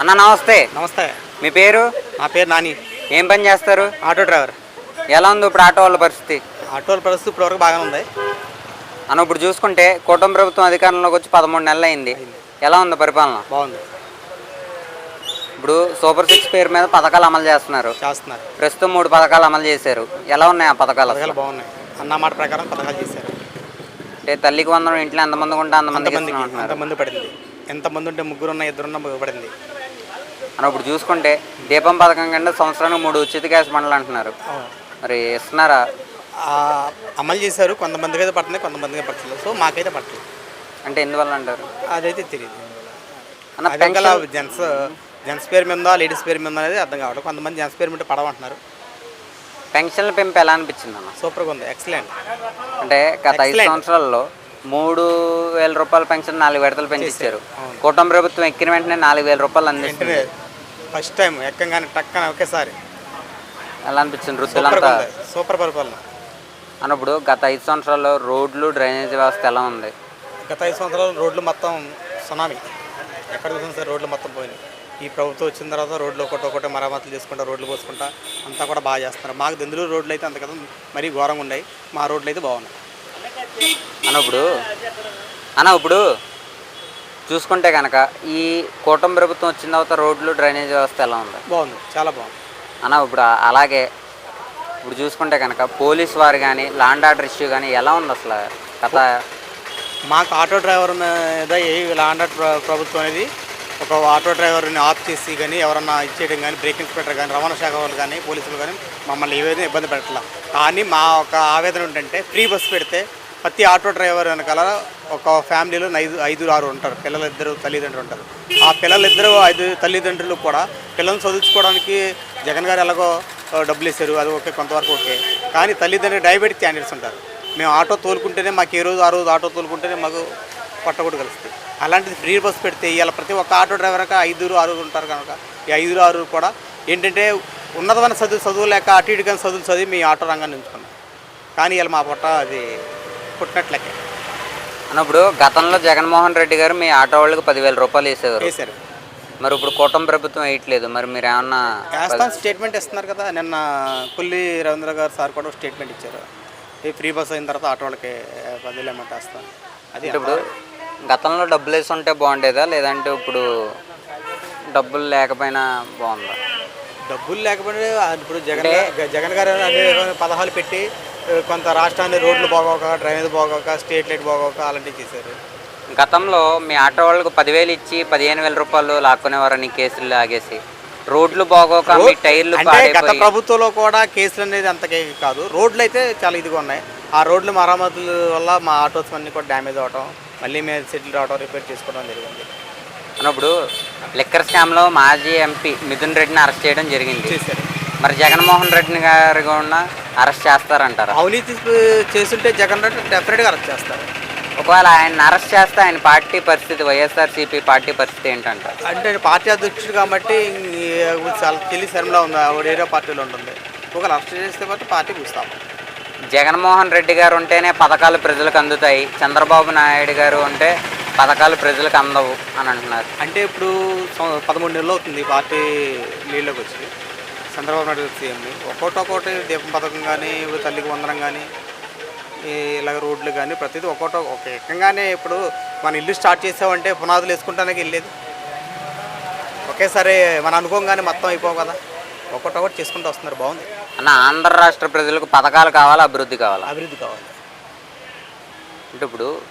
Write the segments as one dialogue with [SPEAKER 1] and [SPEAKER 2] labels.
[SPEAKER 1] అన్న నమస్తే.
[SPEAKER 2] నమస్తే.
[SPEAKER 1] మీ పేరు?
[SPEAKER 2] నా పేరు నాని.
[SPEAKER 1] ఏం పని చేస్తారు?
[SPEAKER 2] Auto driver.
[SPEAKER 1] ఎలా ఉంది ఇప్పుడు ఆటో వాళ్ళ పరిస్థితి?
[SPEAKER 2] ఆటోల పరిస్థితి ఇప్పటివరకు బాగానే ఉంది.
[SPEAKER 1] అన్న ఇప్పుడు చూసుకుంటే కూటమి ప్రభుత్వం అధికారంలోకి వచ్చి పదమూడు నెలలు అయింది. ఎలా ఉంది పరిపాలన?
[SPEAKER 2] బాగుంది.
[SPEAKER 1] ఇప్పుడు సూపర్ సిక్స్ పేరు మీద పథకాలు అమలు చేస్తున్నారు.
[SPEAKER 2] చేస్తున్నారు.
[SPEAKER 1] ప్రస్తుతం మూడు పథకాలు అమలు చేశారు. ఎలా ఉన్నాయి ఆ పథకాలు అసలు?
[SPEAKER 2] బాగున్నాయి. అన్న మాట ప్రకారం పథకాలు చేశారు.
[SPEAKER 1] అంటే తల్లికి వందనం ఇంట్లో ఎంతమంది ఉంటే
[SPEAKER 2] అంతమంది పడింది? ఎంతమంది ఉంటే ముగ్గురున్న ఇద్దరున్న ముగ్గురు పడింది?
[SPEAKER 1] అన్న ఇప్పుడు చూసుకుంటే దీపం పథకం కంటే సంవత్సరానికి మూడు ఉచిత గ్యాస్ బండ్లు అంటున్నారు. మరి ఇస్తున్నారా?
[SPEAKER 2] అమలు చేశారు. కొంతమందికి అయితే పడుతున్నాయి కొంతమందికి పట్టలేదు. సో మాకైతే పట్టలేదు.
[SPEAKER 1] అంటే ఎందువల్ల అంటారు?
[SPEAKER 2] అదైతే తెలియదు
[SPEAKER 1] అన్న పెన్షన్
[SPEAKER 2] జెంట్స్ జెంట్స్ పేరు మీద ఉందా లేడీస్ పేరు మీద అనేది అర్థం కావట్లేదు. కొంతమంది జెంట్స్ పేరు మీద పడమంటున్నారు.
[SPEAKER 1] పెన్షన్ల పెంపు ఎలా అనిపించింది అన్న
[SPEAKER 2] సూపర్గా ఉంది. ఎక్సలెంట్.
[SPEAKER 1] అంటే గత ఐదు. సంవత్సరాల్లో మూడు వేల రూపాయల పెన్షన్ నాలుగు విడతలు పెంచిచ్చారు
[SPEAKER 2] అవును.
[SPEAKER 1] కూటమి ప్రభుత్వం ఎక్కిన వెంటనే నాలుగు వేల రూపాయలు అందిస్తుంది.
[SPEAKER 2] ఫస్ట్ టైం ఎక్కంగానే టక్కన ఒకేసారి.
[SPEAKER 1] ఎలా అనిపించింది
[SPEAKER 2] ఉంది. సూపర్ పరిపాలన.
[SPEAKER 1] అన్నప్పుడు గత ఐదు సంవత్సరాల్లో రోడ్లు డ్రైనేజ్ వ్యవస్థ ఎలా ఉంది?
[SPEAKER 2] గత ఐదు సంవత్సరాలు రోడ్లు మొత్తం సునామీ. ఎక్కడ చూసినా సరే రోడ్లు మొత్తం పోయినాయి. ఈ ప్రభుత్వం వచ్చిన తర్వాత రోడ్లు ఒకటి ఒకటి మరమ్మతులు చేసుకుంటా రోడ్లు పోసుకుంటా అంతా కూడా బాగా చేస్తున్నారు. మాకు దెందులు రోడ్లు అయితే అంత కదా మరీ ఘోరంగా ఉన్నాయి. మా రోడ్లు అయితే బాగున్నాయి.
[SPEAKER 1] అన్న ఇప్పుడు అన్న ఇప్పుడు చూసుకుంటే కనుక ఈ కూటమి ప్రభుత్వం వచ్చిన తర్వాత రోడ్లు డ్రైనేజ్ వ్యవస్థ ఎలా ఉంది?
[SPEAKER 2] బాగుంది. చాలా బాగుంది.
[SPEAKER 1] అన్న ఇప్పుడు అలాగే ఇప్పుడు చూసుకుంటే కనుక పోలీస్ వారు కానీ లాండ్ ఆర్డర్ ఇష్యూ కానీ ఎలా ఉంది అసలు? గత
[SPEAKER 2] మాకు ఆటో డ్రైవర్ మీద ఏ లాండ్ ఆర్డర్ ప్రభుత్వం అనేది ఒక ఆటో డ్రైవర్ని ఆఫ్ చేసి కానీ ఎవరన్నా ఇచ్చేయడం కానీ బ్రేక్ ఇన్స్పెక్టర్ కానీ రవాణా శాఖ వాళ్ళు కానీ పోలీసులు కానీ మమ్మల్ని ఏవైనా ఇబ్బంది పెట్టాల కానీ మా ఒక ఆవేదన ఏంటంటే ఫ్రీ బస్ పెడితే ప్రతి ఆటో డ్రైవర్ వెనకాల ఒక ఫ్యామిలీలో ఐదు ఐదు ఆరు ఉంటారు. పిల్లలిద్దరు తల్లిదండ్రులు ఉంటారు. ఆ పిల్లలిద్దరు ఐదు తల్లిదండ్రులు కూడా పిల్లల్ని చదివించుకోవడానికి జగన్ గారు ఎలాగో డబ్బులు ఇస్తారు. అది ఓకే కొంతవరకు ఓకే. కానీ తల్లిదండ్రులు డయాబెటిక్ క్యాండిడేట్స్ ఉంటారు. మేము ఆటో తోలుకుంటేనే మాకు ఏ రోజు ఆ రోజు ఆటో తోలుకుంటేనే మాకు పట్టకూడదు కలుస్తుంది. అలాంటిది ఫ్రీ బస్ పెడితే ఇవాళ ప్రతి ఒక్క ఆటో డ్రైవర్ ఐదుగురు ఆరుగురు ఉంటారు కనుక ఈ ఐదుగురు ఆరుగురు కూడా ఏంటంటే ఉన్నతమైన చదువు చదువు లేక అటు ఇటు కానీ చదువులు చదివి మీ ఆటో రంగాన్ని ఉంచుకున్నాం కానీ ఇలా మా పొట్ట అది పుట్టినట్లకే.
[SPEAKER 1] అన్నప్పుడు గతంలో జగన్మోహన్ రెడ్డి గారు మీ ఆటో వాళ్ళకి పదివేల రూపాయలు వేసేవారు.
[SPEAKER 2] వేశారు.
[SPEAKER 1] మరి ఇప్పుడు కూటమి ప్రభుత్వం వేయట్లేదు. మరి మీరు ఏమన్నా
[SPEAKER 2] వేస్తాం స్టేట్మెంట్ ఇస్తున్నారు కదా. నిన్న పుల్లి రవీంద్ర గారు సార్ కూడా స్టేట్మెంట్ ఇచ్చారు. ఈ ఫ్రీ బస్ అయిన తర్వాత ఆటో వాళ్ళకి పదివేలు అమౌంట్ వేస్తాం. అది
[SPEAKER 1] ఇప్పుడు గతంలో డబ్బులు వేసి ఉంటే బాగుండేదా? లేదంటే ఇప్పుడు డబ్బులు లేకపోయినా బాగుందా?
[SPEAKER 2] డబ్బులు లేకపోతే ఇప్పుడు జగన్ జగన్ గారు పథకాలు పెట్టి కొంత రాష్ట్రాన్ని రోడ్లు బాగోక డ్రైనేజ్ బాగోక స్టేట్ లైట్ బాగోక అలాంటివి చేశారు.
[SPEAKER 1] గతంలో మీ ఆటో వాళ్ళకి పదివేలు ఇచ్చి పదిహేను వేల రూపాయలు లాక్కునేవారని కేసులు లాగేసి. రోడ్లు బాగోక మీ టైర్లు
[SPEAKER 2] అంటే గత ప్రభుత్వంలో కూడా కేసులు అనేది అంతకే కాదు. రోడ్లు అయితే చాలా ఇదిగా ఉన్నాయి. ఆ రోడ్లు మరమ్మతుల వల్ల మా ఆటోస్ అన్నీ కూడా డ్యామేజ్ అవటం మళ్ళీ మేము సెటిల్ రావడం రిపేర్ చేసుకోవడం జరిగింది.
[SPEAKER 1] అన్నప్పుడు లిక్కర్ స్కామ్లో మాజీ ఎంపీ మిథున్ రెడ్డిని అరెస్ట్ చేయడం జరిగింది. మరి జగన్మోహన్ రెడ్డిని గారు కూడా అరెస్ట్ చేస్తారంటారా?
[SPEAKER 2] అవినీతి చేస్తుంటే జగన్ రెడ్డి డెఫినెట్గా అరెస్ట్ చేస్తారు.
[SPEAKER 1] ఒకవేళ ఆయన అరెస్ట్ చేస్తే ఆయన పార్టీ పరిస్థితి వైఎస్ఆర్సీపీ పార్టీ పరిస్థితి ఏంటంటారు?
[SPEAKER 2] అంటే పార్టీ అధ్యక్షుడు కాబట్టి చాలా తెలియ శర్మలా ఉంది ఆవిడ ఏరియా పార్టీలో ఉంటుంది. ఒకవేళ అరెస్ట్ చేస్తే బట్టి పార్టీ చూస్తాం
[SPEAKER 1] జగన్మోహన్ రెడ్డి గారు ఉంటేనే పథకాలు ప్రజలకు అందుతాయి. చంద్రబాబు నాయుడు గారు ఉంటే పథకాలు ప్రజలకు అందవు అని అంటున్నారు.
[SPEAKER 2] అంటే ఇప్పుడు పదమూడు నెలలు అవుతుంది పార్టీ నీళ్ళకి వచ్చి. చంద్రబాబు నాయుడు సీఎంని ఒక్కోటి ఒక్కోటి దీపం పథకం కానీ ఇప్పుడు తల్లికి వందనం కానీ ఇలాగ రోడ్లు కానీ ప్రతిదీ ఒక్కోటి ఒక ఏకంగానే ఇప్పుడు మన ఇల్లు స్టార్ట్ చేసామంటే పునాదులు వేసుకుంటానికి వెళ్ళేది ఒకేసారి మనం అనుకోగానే మొత్తం అయిపోవు కదా. ఒక్కొక్కటి ఒకటి చేసుకుంటూ వస్తున్నారు. బాగుంది.
[SPEAKER 1] అన్న ఆంధ్ర రాష్ట్ర ప్రజలకు పథకాలు కావాలా అభివృద్ధి కావాలా?
[SPEAKER 2] అభివృద్ధి కావాలి.
[SPEAKER 1] అంటే ఇప్పుడు
[SPEAKER 2] అది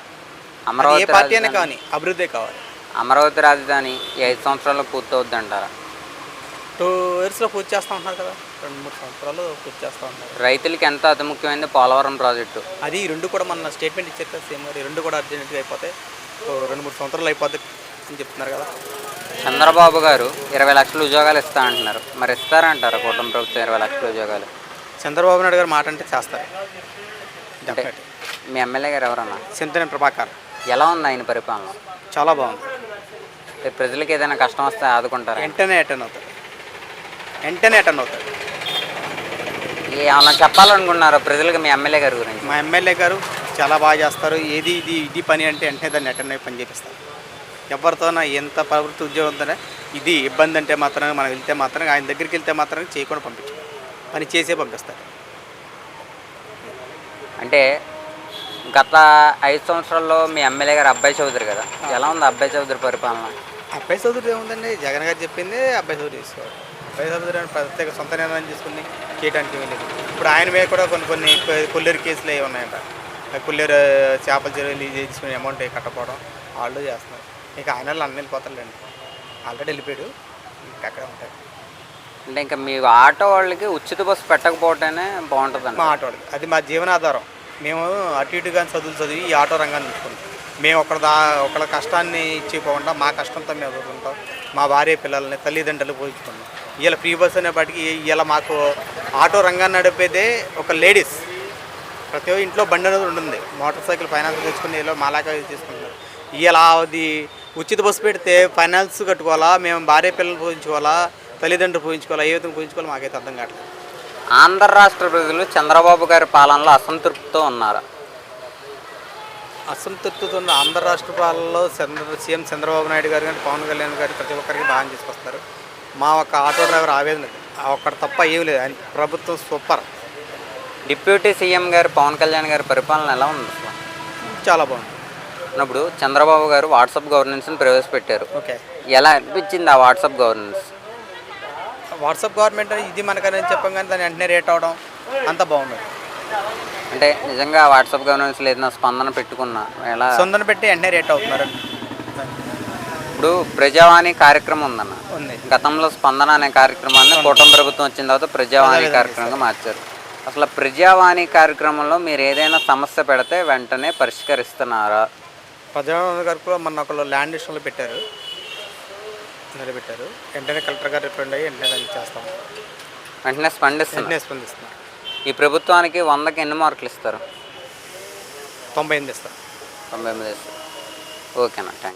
[SPEAKER 2] ఏ
[SPEAKER 1] అమరావతి
[SPEAKER 2] పార్టీ అయినా కానీ అభివృద్ధి కావాలి.
[SPEAKER 1] అమరావతి రాజధాని ఐదు సంవత్సరాల్లో పూర్తవుద్ది అంటారా
[SPEAKER 2] టూ ఇయర్స్లో పూర్తి చేస్తూ ఉంటున్నారు కదా. రెండు మూడు సంవత్సరాలు పూర్తి చేస్తూ ఉంటారు
[SPEAKER 1] రైతులకి ఎంత అతి ముఖ్యమైనది పోలవరం ప్రాజెక్టు?
[SPEAKER 2] అది ఈ రెండు కూడా మన స్టేట్మెంట్ ఇచ్చారు కదా సేమ్ ఈ రెండు కూడా అర్జెంట్గా అయిపోతే ఓ రెండు మూడు సంవత్సరాలు అయిపోద్ది అని చెప్తున్నారు కదా.
[SPEAKER 1] చంద్రబాబు గారు ఇరవై లక్షల ఉద్యోగాలు ఇస్తా అంటున్నారు. మరి ఇస్తారంటారా కూటమి ప్రభుత్వం ఇరవై లక్షల ఉద్యోగాలు?
[SPEAKER 2] చంద్రబాబు నాయుడు గారు మాట అంటే చేస్తారు.
[SPEAKER 1] అంటే మీ ఎమ్మెల్యే గారు ఎవరన్నా?
[SPEAKER 2] చింతనే ప్రభాకర్.
[SPEAKER 1] ఎలా ఉంది ఆయన పరిపాలన?
[SPEAKER 2] చాలా బాగుంది.
[SPEAKER 1] ప్రజలకు ఏదైనా కష్టం వస్తే ఆదుకుంటారా?
[SPEAKER 2] వెంటనే అటెండ్ అవుతాడు వెంటనే అటెండ్ అవుతాడు
[SPEAKER 1] ఏమన్నా చెప్పాలనుకున్నారా ప్రజలకు మీ ఎమ్మెల్యే గారి గురించి?
[SPEAKER 2] మా ఎమ్మెల్యే గారు చాలా బాగా చేస్తారు. ఏది ఇది ఇది పని అంటే వెంటనే దాన్ని అటెండ్ అయ్యి పని చేపిస్తారు. ఎవరితోనా ఎంత ప్రభుత్వ ఉద్యోగం ఉందనే ఇది ఇబ్బంది అంటే మాత్రం మనం వెళ్తే మాత్రం ఆయన దగ్గరికి వెళ్తే మాత్రం చేయకుండా పంపించాం పని చేసే పంపిస్తారు.
[SPEAKER 1] అంటే గత ఐదు సంవత్సరాల్లో మీ ఎమ్మెల్యే గారు అబ్బాయి చౌదరి కదా? ఎలా ఉంది అబ్బాయి చౌదరి పరిపాలన?
[SPEAKER 2] అబ్బాయి చౌదరి ఏముందండి? జగన్ గారు చెప్పింది అబ్బాయి చౌదరి తీసుకోవాలి అని ప్రత్యేక సొంత నిర్ణయం తీసుకుని చేయడానికి లేదు ఇప్పుడు ఆయన మీద కూడా కొన్ని కొన్ని కొల్లేరు కేసులు అవి ఉన్నాయంట. కొల్లేరు చేపల చెరువులు ఇది తీసుకుని అమౌంట్ కట్టకపోవడం వాళ్ళు చేస్తున్నారు. ఇక ఆయన వాళ్ళు అన్నీ వెళ్ళిపోతారులేండి ఆల్రెడీ వెళ్ళిపోయాడు. ఇంకా అక్కడే ఉంటాడు.
[SPEAKER 1] అంటే ఇంకా మీ ఆటో వాళ్ళకి ఉచిత బస్సు పెట్టకపోవటమే బాగుంటుందండి
[SPEAKER 2] మా ఆటో వాళ్ళకి. అది మా జీవనాధారం మేము అటు ఇటు కానీ చదువులు చదివి ఈ ఆటో రంగాన్ని ఉంచుకున్నాం మేము ఒకళ్ళ దా ఒకళ్ళ కష్టాన్ని ఇచ్చిపోకుండా మా కష్టంతో మేము చదువుకుంటాం మా భార్య పిల్లల్ని తల్లిదండ్రులు పోయించుకున్నాం ఇలా ఫ్రీ బస్ అనేప్పటికీ ఇలా మాకు ఆటో రంగాన్ని నడిపేదే ఒక లేడీస్. ప్రతి ఇంట్లో బండి అనేది ఉంటుంది. మోటార్ సైకిల్ ఫైనాన్స్ తెచ్చుకుని ఇలా మాలాగా తీసుకుంటారు ఇలా అది ఉచిత బస్సు పెడితే ఫైనాన్స్ కట్టుకోవాలా మేము భార్య పిల్లలు పోయించుకోవాలా తల్లిదండ్రులు పోయించుకోవాలా ఏ విధంగా పోయించుకోవాలో మాకైతే అర్థం కావట్లేదు.
[SPEAKER 1] ఆంధ్ర రాష్ట్ర ప్రజలు చంద్రబాబు గారి పాలనలో అసంతృప్తితో ఉన్నారు.
[SPEAKER 2] అసంతృప్తితో ఉన్న ఆంధ్ర రాష్ట్ర పాలనలో చంద్ర సీఎం చంద్రబాబు నాయుడు గారు కానీ పవన్ కళ్యాణ్ గారు ప్రతి ఒక్కరికి బాగా తీసుకొస్తారు మా ఒక్క ఆటో డ్రైవర్ ఆవేదన ఒక్కటి తప్ప ఏం లేదు. ఆయన ప్రభుత్వం సూపర్.
[SPEAKER 1] డిప్యూటీ సీఎం గారు పవన్ కళ్యాణ్ గారి పరిపాలన ఎలా ఉంది అసలు?
[SPEAKER 2] చాలా బాగుంది.
[SPEAKER 1] ఉన్నప్పుడు చంద్రబాబు గారు వాట్సాప్ గవర్నెన్స్ని ప్రవేశపెట్టారు.
[SPEAKER 2] ఓకే.
[SPEAKER 1] ఎలా అనిపించింది ఆ వాట్సాప్ గవర్నెన్స్?
[SPEAKER 2] వాట్సాప్ గవర్నమెంట్ అని ఇది మనకని చెప్పాం కానీ దాన్ని వెంటనే రేట్ అవడం అంత బాగుంది
[SPEAKER 1] అంటే నిజంగా వాట్సాప్ గవర్నెన్స్లో ఏదైనా స్పందన పెట్టుకున్నా ఎలా?
[SPEAKER 2] సొంతను పెట్టి వెంటనే రేట్ అవుతున్నారు.
[SPEAKER 1] ఇప్పుడు ప్రజావాణి కార్యక్రమం ఉందన్న.
[SPEAKER 2] ఉంది.
[SPEAKER 1] గతంలో స్పందన అనే కార్యక్రమాన్ని కూటమి ప్రభుత్వం వచ్చిన తర్వాత ప్రజావాణి కార్యక్రమంగా మార్చారు. అసలు ప్రజావాణి కార్యక్రమంలో మీరు ఏదైనా సమస్య పెడితే వెంటనే పరిష్కరిస్తున్నారా?
[SPEAKER 2] ప్రజావాణి కూడా మొన్న ఒకళ్ళు ల్యాండ్ విషయంలో పెట్టారు. నిలబెట్టారు. వెంటనే కలెక్టర్ గారు రిప్రెండ్ అయ్యి వెంటనే దాన్ని చేస్తాం.
[SPEAKER 1] వెంటనే స్పందిస్తున్నారు.
[SPEAKER 2] వెంటనే స్పందిస్తున్నారు.
[SPEAKER 1] ఈ ప్రభుత్వానికి వందకి ఎన్ని మార్కులు ఇస్తారు?
[SPEAKER 2] తొంభై ఎనిమిది ఇస్తారు.
[SPEAKER 1] తొంభై ఎనిమిది ఇస్తారు. ఓకేనా థ్యాంక్